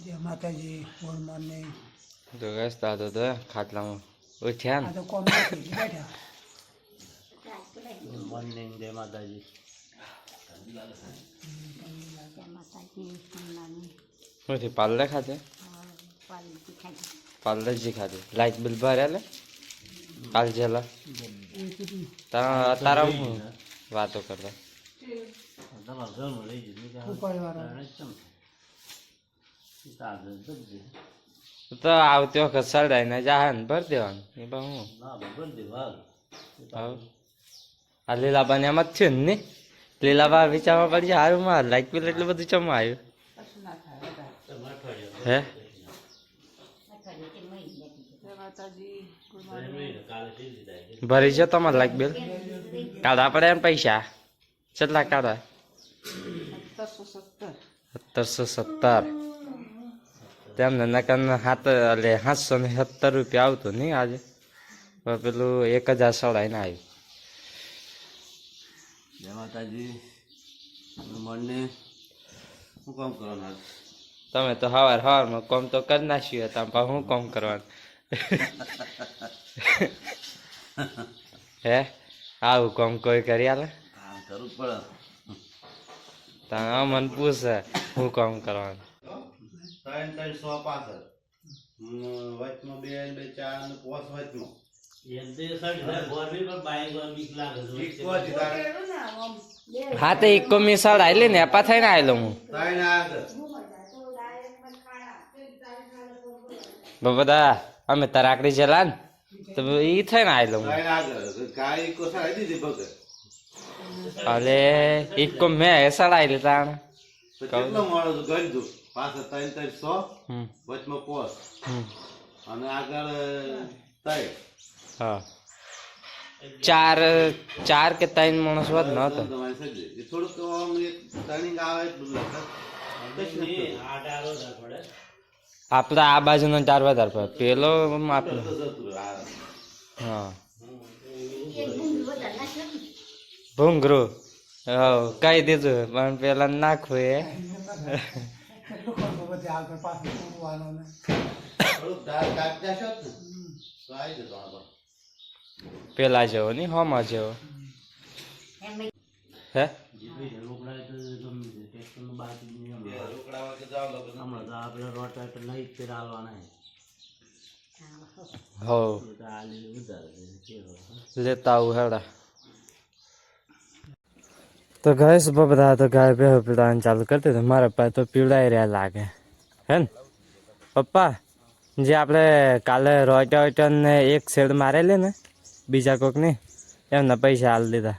જય માતાજી good morning તો ગેસ દાદો તો ખાટલામાં ઉઠ્યા આ ને તો કોમ નથી બેઠા મોર્નિંગ જય માતાજી નથી પાર્લર ખાતે પાર્લર જી ખાતે લાઇટ બિલ ભર્યા લે કાલ જેલા તારા તારા હું વાતો કરતા તમારા તો આવતી વખત સડાઈને જાહે ને ભરી દેવાનું. એ બા હું. આ લીલાબાને એમ જ થયું ને લીલાબા વિચારવા પડી સારું માર લાઈક બિલ એટલું બધું ચમ આવ્યું? હે? ભરી છે તમારે લાઈક બિલ કાઢવા પડે એમ પૈસા? કેટલા કાઢા સત્તરસો સત્તર. તેમને નકન હાથ એટલે સાતસો ને સત્તર રૂપિયા આવતું નહીં આજે. પેલું એક હજાર સડાઈને આવ્યું જય માતાજી. મને શું કામ કરવાનું તમે તો સવાર સવારમાં કોમ તો કરી નાખ્યું હતા પણ હું કોમ કરવાનું? હે? આવું કોમ કોઈ કરી આલે? કરવું પડે. તમે મને પૂછે હું કોમ કરવાનું. ત્રણ ત્રણ સો પાસઠ વચમાં બે બે ચાર ને પોસ વચમાં. હા તો એક મી સડ આવેલી ને એપા થઈને આવેલો હું. બધા અમે તરાકડી જલા ને તો ઈ થઈને આવેલો હું. અરે એક મેં સડ આવેલી તાણ. કેટલો મળો ગણજો પાછળ ત્રણ ત્રણ સો વચમાં પોસ. અને આગળ ત્રણ હા. ચાર ચાર કે ત્રણ માણસ વાત ન હતો થોડુંક આમ એક ટર્નિંગ આવે આપડે. આ બાજુનો ચાર વધારે પડે. પેલો આપણો હા. ભૂંગરું હા કહી દીધું. પણ પેલા નાખવું એ. કેટલું ખર્ચો બધે આગળ પાછળ પૂરવાનો ને. થોડુંક ધાર કાપી જશો જ ને. તો આવી જતો આગળ પેલા જેવો નહીં હોમાં જેવો. હો? લેતા આવું હેડા. તો ગેસ બધા તો ગાય બે પીવડાવવાનું ચાલુ કરતી તો મારા પાસે તો પીવડાઈ રહ્યા લાગે. હે ને? પપ્પા જે આપણે કાલે રોટા વોટા ને એક શેડ મારેલી ને બીજા કોકની એમના પૈસા હાલ દીધા.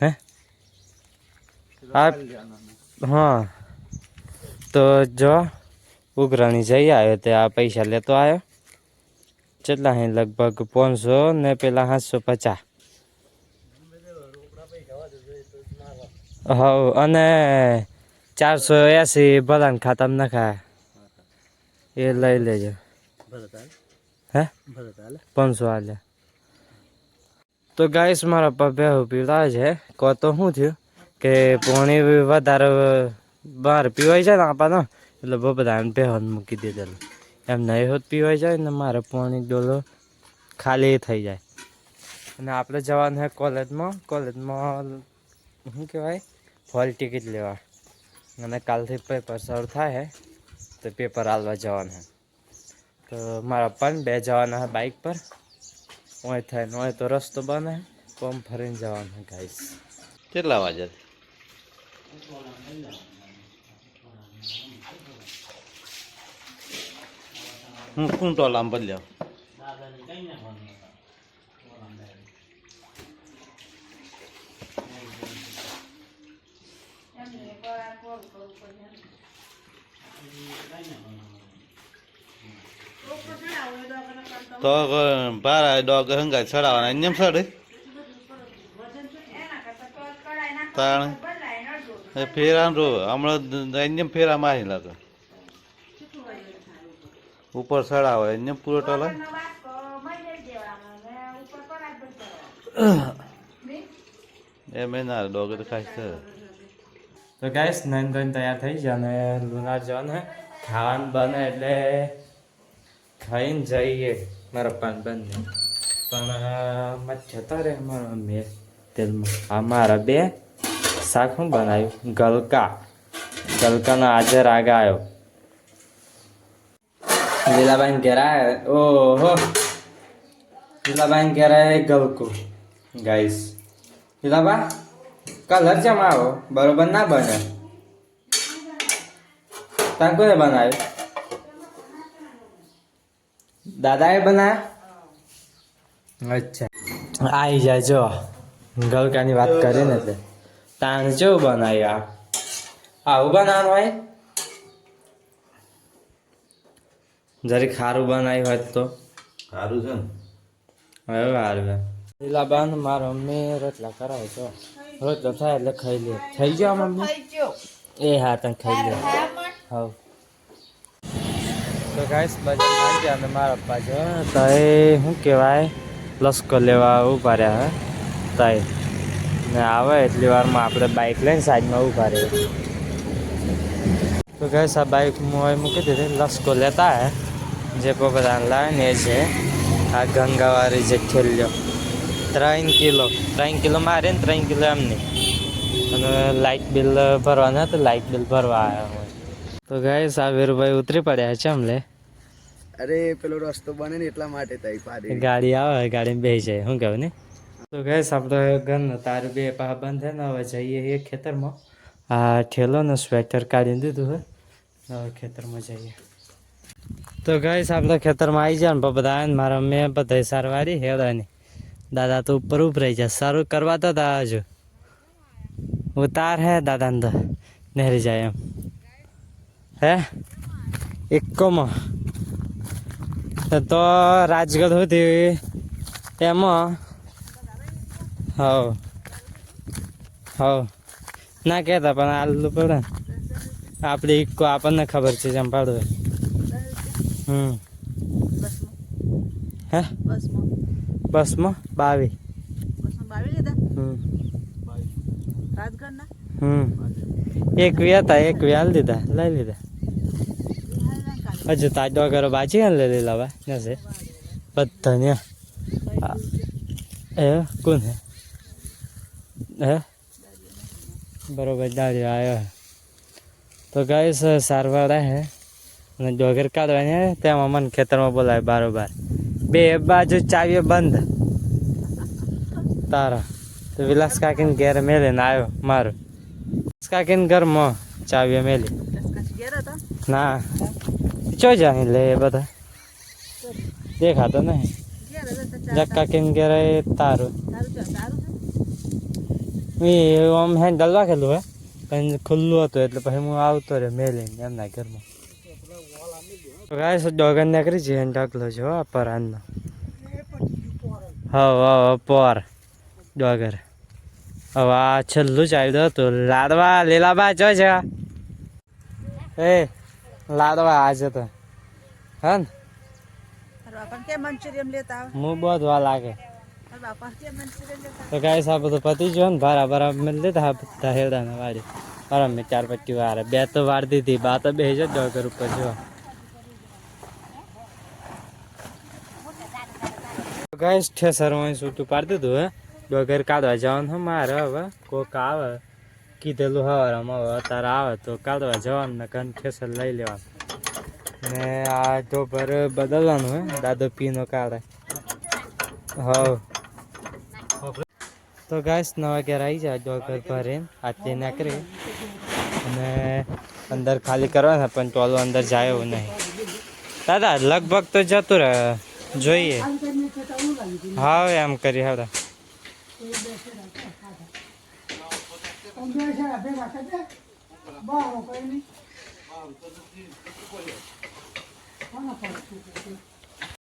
હે? હા. તો જો ઉઘરાણી જઈ આવ્યો તે આ પૈસા લેતો આવ્યો. કેટલા હે લગભગ પાંચસો ને પેલા સાતસો પચાસ. હવ અને ચારસો એસી ભલાને ખાતામાં નખાય. એ લઈ લેજો. હે? પાંચસો હાલ્યા તો ગાઈસ મારા પપ્પે પીવડાવે છે. કહો તો શું થયું? કે પાણી વધારે બહાર પીવાય છે ને આપણને? એટલે બહુ બધા બેહન મૂકી દીધેલું એમ નહીં હોત પીવાય જાય ને મારે પાણી ડોલો ખાલી થઈ જાય. અને આપણે જવાનું છે કોલેજમાં. કોલેજમાં શું કહેવાય? હોલ ટિકિટ લેવા. અને કાલથી પેપર શરૂ થાય છે તો પેપર હાલવા જવાનું છે તો મારા પણ બે જવાના છે બાઇક પર. ઓય થાય ને ઓય તો રસ્તો બને કોમ ફરીને જવાનું ગાઈસ. કેટલા વાગે? હું કુંટો લાંબ બદલ્યો તો બાર ડોગ હંગા ચડાવવાના એમ ચડે તાણ એ ફેરા રો હમણાં એમ ફેરા મારી લાગે ઉપર ચડાવે એમ પૂરો ટોલા એમ એના ડોગ તો ખાસ છે તો ગાઈસ નાઈન ધોઈને તૈયાર થઈ ગયા અને લુનાર જવાનું હે ખાવાનું બને એટલે ખાઈને જઈએ. મારા પાન બંને. પણ માં જતા રહે મારા મેં તેલમાં. મારા બે શાક શું બનાવ્યું? ગલકા. ગલકાનો આજે રાગ આવ્યો લીલાબાઈ ઘેરા ઓહો. લીલાબાઈ ઘેરા ગલકું. ગાઈસ. લીલાબા કલર જમાવો બરોબર ના બને. તાર કોને બનાવ્યું? દાદાએ બનાવ્યા? અચ્છા. આવી જાય જો. ગલકાની વાત કરી ને તે. તાણ જો બનાવ્યું? આવું બનાવવાનું હોય? જરી સારું બનાવ્યું હોત તો. સારું છે ને? હવે સારું લીલાબાન મારો મમ્મી રોટલા કરાવે છો. રોટલો થાય એટલે ખાઈ લે. થઈ ગયો મમ્મી? એ હા તને ખાઈ લે. હવ. તો ગાઈસ બજાર આવી ગયા અને મારા પપ્પા તય શું કહેવાય? લશ્કર લેવા ઊભા રહ્યા, હે? તઈ ને આવે એટલી વારમાં આપણે બાઇક લઈને સાઈડમાં ઊભા રહીએ તો ગાઈસ આ બાઇક હું મૂકી દીધી. લશ્કો લેતા, હે? જે બધા લાવે ને એ છે, આ ગંગાવાળી જે ખેલ્યો ત્રણ કિલો. ત્રણ કિલો મારે ને ત્રણ કિલો એમની. અને લાઇટ બિલ ભરવાના તો લાઇટ બિલ ભરવા આવ્યા હોય. તો ગાઈસ આ વીરભાઈ ઉતરી પડ્યા છે અમને. અરે પેલો રસ્તો બને ને એટલા માટે તઈ પાડી. ગાડી આવે ગાડીમાં બેસી જાય શું કહેવાય ને? તો ગાઈસ આપણે ઘર તારું બે પા બંધ ને હવે જઈએ એ ખેતરમાં. આ ઠેલો ને સ્વેટર કાઢી દીધું હે હવે ખેતરમાં જઈએ. તો ગાઈસ આપણે ખેતરમાં આવી જાય ને બધા ને મારા મેં બધા સારવારી હેડાની દાદા તો ઉપર ઉભરાઈ જાય સારું કરવા તો તા હજુ ઉતાર હે દાદાને તો નહેરી જાય એમ. હે? એકોમાં. તો રાજગઢ હતી એમાં હવ. હવ. ના કહેતા પણ આલું પડે. આપણે ઇકો આપણને ખબર છે જેમ પાડવું. હમ. હે? બસમાં બાવી. હમ. હમ. એક વી હતા એક વી હાલ દીધા લઈ લીધા. હજુ તાજો વગર બાજી ને લઈ લેલા ભાઈ. ને છે બધા ને એ કોણ હે? હે? બરોબર દાડી આવ્યો તો ગાઈસ સારવાર હે. અને ડોગર કાઢવાની હે તેમાં મને ખેતરમાં બોલાય બારોબાર. બે બાજુ ચાવીઓ બંધ. તારા. તો વિલાસ કાકીને ઘેર મેલીને આવ્યો મારું. કાકીને ઘરમાં ચાવીઓ મેલી. ના. ચો જાણી લે એ બધા? દેખાતો નહીં. જક્કા કેમ કે રે, તારું. મેં આમ હેન્ડલ રાખેલું હે? પણ ખુલ્લું હતું એટલે પછી હું આવતો રહ્યો મેલીને એમના ઘરમાં. ગાય ડોગર નીકળી છે એને ઢગલો છે હો પરાનનો હવ હવ પર. ડોગર. હવે, આ છેલ્લું જ હતું. લાડવા લીલાબા જો છે એ લાડવા આજે તો. હા ને બાપા કે મંચુરિયન લેતા આવ? હું બહુ વા લાગે. તો ગાય આ બધું પતી ગયો ને ભારા ભારા મેં લીધા બધા હેડાને વાળી. બરાબર મેં ચાર પટ્ટી વારે. બે તો વાર દીધી બા તો બે જ ડોગર ઉપર જો ગાય ઠેસર છૂટું પાડી દીધું હે. ડોગર કાઢવા જવાનું હે મારે હવે કોક આવે. કીધેલું હવારમાં હવે અત્યારે આવે તો કાઢવા જવાનું ને કન ખેસર લઈ લેવાનું. ને આ ઢોબર બદલવાનું હે, દાદો પીનો કાઢે. હવ. તો ગાઈસ, નવા ઘેર આવી જાય ડોગર ભરે આટલી નાખરી અને અંદર ખાલી કરવાના, પણ ટોલો અંદર જાય એવું નહીં. દાદા, લગભગ તો જતું રહે, જોઈએ. હા એમ કરી, હવે.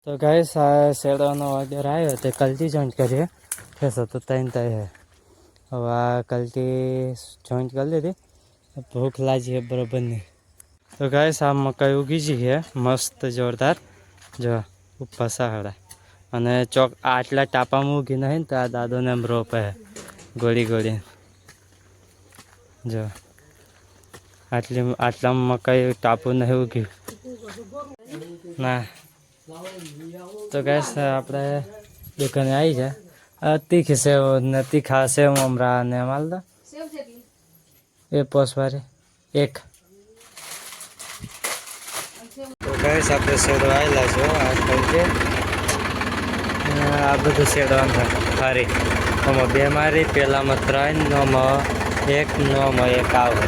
તો ગાઈસ આ શેરડાનો ઓર્ડર આવ્યો તે કલટી જોઈન્ટ કરીએ. ફેસો તો ત્રણ હે હવે આ કલટી જોઈન્ટ કરી લીધી. ભૂખ લાગી છે બરોબરની તો ગાઈસ આ મકાઈ ઉગી ગઈ છે. મસ્ત જોરદાર. જો, ઉપર સહાડા અને ચોક આટલા ટાપામાં ઉગી નહીં તો આ દાદોને એમ રોપે ગોળી ગોળી જો. આટલી આટલામાં કઈ ટાપુ નહીં એવું ગયું ના. તો ગેસ આપણે દુકાને આવી છે તીખી સેવ ને તીખા સેવ મમરા ને માલદા એ પોસવારી એક. તો ગેસ આપણે શેડો આવેલા છો, આ છે આ બધું શેડવાનું ફરી આમાં બે મારી પહેલામાં ત્રણ નોમાં એક નોમાં એક આવે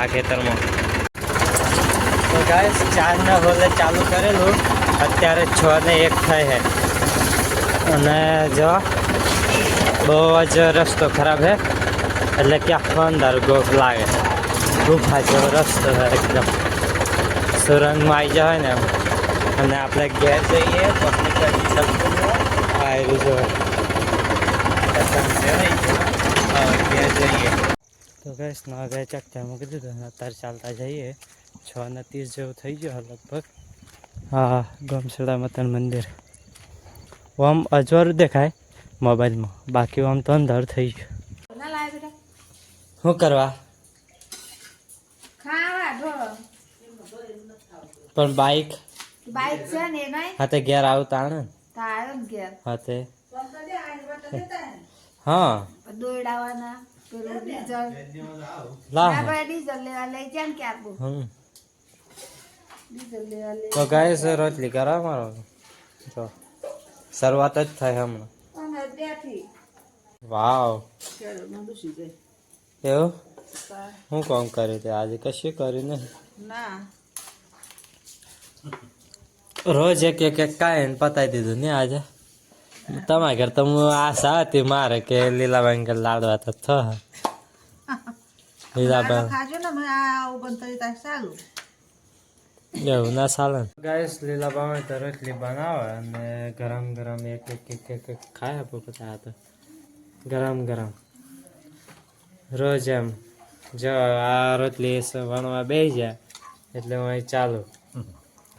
આ ખેતરમાં. તો ગાય ચારના હોલે ચાલુ કરેલું. અત્યારે છ ને એક થાય છે અને જો, બહુ જ રસ્તો ખરાબ છે એટલે ક્યાં અંદર ગોફ લાગે. ગુફા જેવો રસ્તો છે એકદમ. સુરંગમાં આવી જાય ને અને આપણે ઘેર જઈએ, પબ્લિક આવ્યું જો ઘેર જઈએ તો ગેસ ના ગયા ચકચા મૂકી દીધું અત્યારે ચાલતા જઈએ. છ ને ત્રીસ જેવું થઈ ગયું લગભગ. હા ગમસડા મતન મંદિર. આમ અજવાળું દેખાય મોબાઈલમાં. બાકી આમ તો અંધાર થઈ ગયું. શું કરવા? પણ બાઈક બાઈક છે ને એ હાથે ઘેર આવતા ને? તારે ઘેર. હાથે? હા. દોડાવાના પેલું ડીઝલ. લા ના ભાઈ ડીઝલ લેવા લઈ જાય કે આપો હમ. ડીઝલ લેવા લઈ તો ગાય છે રોટલી કરા મારો? જો શરૂઆત જ થાય હમણાં. ત્યાંથી. વાવ. એવું? હું કામ કર્યું તે? આજે કશું કર્યું નહીં. ના. રોજ એક એક એક કાંઈ પતાવી દીધું ને આજે? તમારા ઘર તો હું આશા હતી મારે કે લીલાબેન ઘર લાડવા તો થો લીલાબેન. એવું ના ચાલે ગાઈસ લીલાબાઈ તો રોટલી બનાવે અને ગરમ ગરમ એક એક એક એક ખાય આપો બધા તો ગરમ ગરમ. રોજ એમ જો આ રોટલી વણવા બેસી જાય એટલે હું અહીં ચાલુ.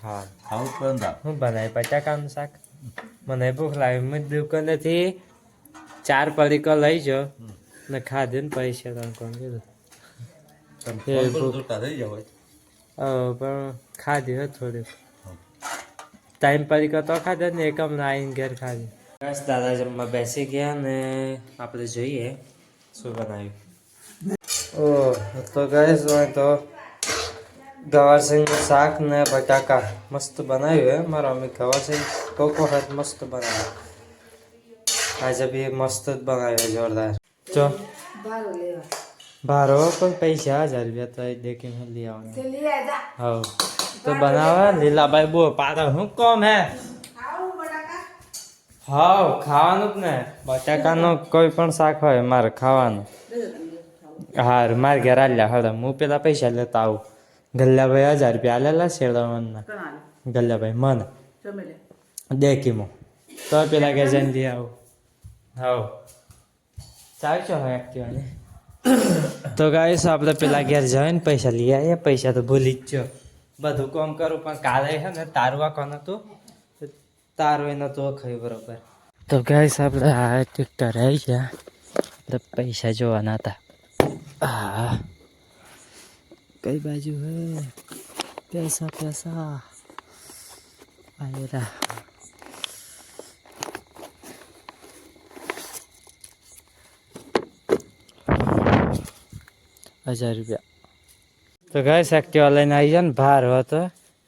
હા ખાવું પંદા હું બનાવી બટાકાનું શાક. મને ભૂખ લાગી. મેં દુકાનેથી ચાર પડીકો લઈ જો. ને ખાધે ને પૈસા તમે કોણ કીધું. પણ ખાધી હો થોડીક. ટાઈમ પડીકો તો ખાધે ને એકમ ને ઘેર ખાધી. બસ દાદા જમવા બેસી ગયા ને આપણે જોઈએ શું બનાવ્યું. ઓહ તો હોય તો ગવારસિંગનું શાક ને બટાકા મસ્ત બનાવ્યું હે. મારા મમ્મી ગવારસિંગ કોક વખત મસ્ત બનાવ્યું. આજે બી મસ્ત જ બનાવ્યું જોરદાર. જો. ભારો પણ પૈસા હજાર રૂપિયા તો દેખીને લઈ આવવાનું. હવ. તો બનાવે લીલાભાઈ બો પાછળ શું કોમ હે? હાવ ખાવાનું જ ને. બટાકાનું કોઈ પણ શાક હોય મારે ખાવાનું. હાર મારે ઘેર આલ્યા. હળમ હું પેલા પૈસા લેતા આવું. ગલ્લાભાઈ હજાર રૂપિયા આલેલા શેરડાવાના કણા ગલ્લાભાઈ મને. લે. દેખીમો તો પેલા ઘેર જઈને લઈ આવું. હવ ચાલશો હવે એક્ટિવાની તો ગાઈસ આપણે પેલા ઘેર જઈને પૈસા લઈ આવીએ. પૈસા તો ભૂલી જ છો બધું કામ કરું પણ કાલે છે ને તારવા કોણ હતું? તો તારું એ નતું ખાયું બરોબર. તો ગાઈસ આપણે આ ટ્રેક્ટર આવી ગયા. આપણે પૈસા જોવાના હતા. હા કઈ બાજુ હે પૈસા પૈસા આયરા હજાર રૂપિયા તો ગઈ એક્ટિવા લઈને આવી જાય ને ભાર હતો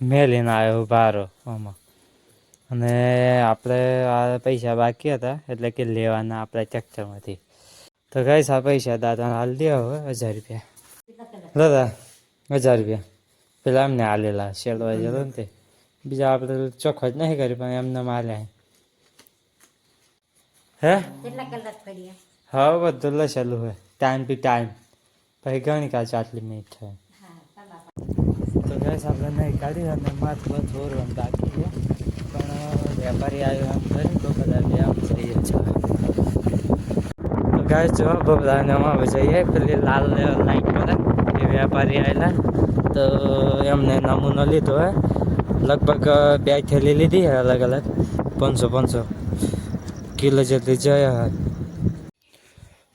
મેં લઈને આવ્યો ભારો આમાં અને આપણે આ પૈસા બાકી હતા એટલે કે લેવાના આપણા ચક્કરમાંથી તો ગઈ આ પૈસા દાદાને હાલ દે હવે હજાર રૂપિયા દાદા હજાર રૂપિયા. પેલા એમને આલેલા શેરવા જતો ને તે. બીજા આપણે ચોખ્ખો જ નહીં કરી પણ એમને માલ્યા હે? હા બધું લસેલું હોય. ટાઈમ ટુ ટાઈમ પછી ઘણી કાચ આટલી મિનિટ થાય તો ગેસ આપણે નહીં કાઢી અને માથું ઓરવાનું બાકી છે. પણ વેપારી આવ્યો આમ કરી તો બધા બે આમ જઈએ છે ગાય જો બધાને અમે જઈએ. પેલી લાલ લાઈટ પર વેપારી આવેલા તો એમને નમૂનો લીધો હે. લગભગ બે થેલી લીધી હે અલગ અલગ. પાંચસો પાંચસો. કિલો જેટલી જયા હોય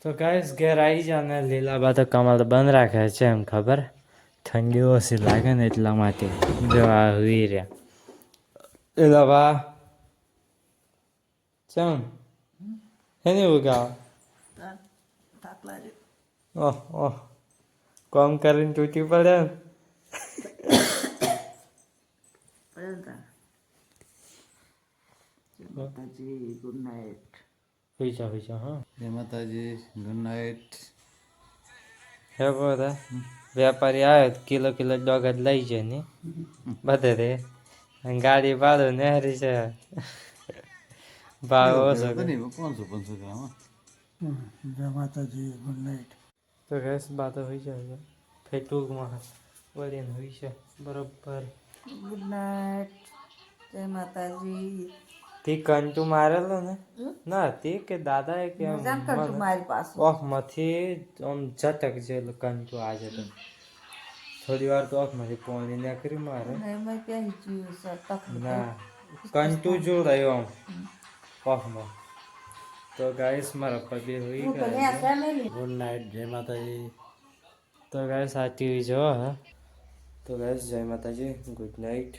તો ગાઈસ ઘેર આવી જા ને. લીલા બા તો કમલ બંધ રાખે છે એમ ખબર. ઠંડી ઓછી લાગે ને એટલા માટે. જો આ હુઈ રહ્યા. એલા બા ચમ હેને ઉગાવ ઓહ ઓહ. કોમ કરીને તૂટી પડે ને હુઈ જા હુઈ જા હા જય માતાજી ગુડ નાઇટ હે બધા વેપારી આવે કિલો કિલો ડોગ જ લઈ જાય ને બધે રે ગાડી ભાડું નેહરી છે ભાવ ઓછો. પાંચસો પાંચસો ગ્રામ જય માતાજી ગુડ નાઇટ તો રસ બાદ હોઈ જાય ફેર ટૂંકમાં વળીને હોઈ છે. બરોબર. ગુડ નાઇટ જય માતાજી. તે કંટુ મારેલો ને? ના તે કે દાદા કે કરતું મારી પાસે ઓખમાંથી આમ જટક જે કંટુ આજે તો. થોડી વાર તો ઓખમાંથી પોણી કરી મારે. ના કંટુ જો રહ્યો આમ. ઓખમાં તો ગાઈસ મારા પગે હોઈ ગુડ નાઇટ જય માતાજી. તો ગાઈસ આ ટીવી જો હા. તો ગાઈસ જય માતાજી. Good night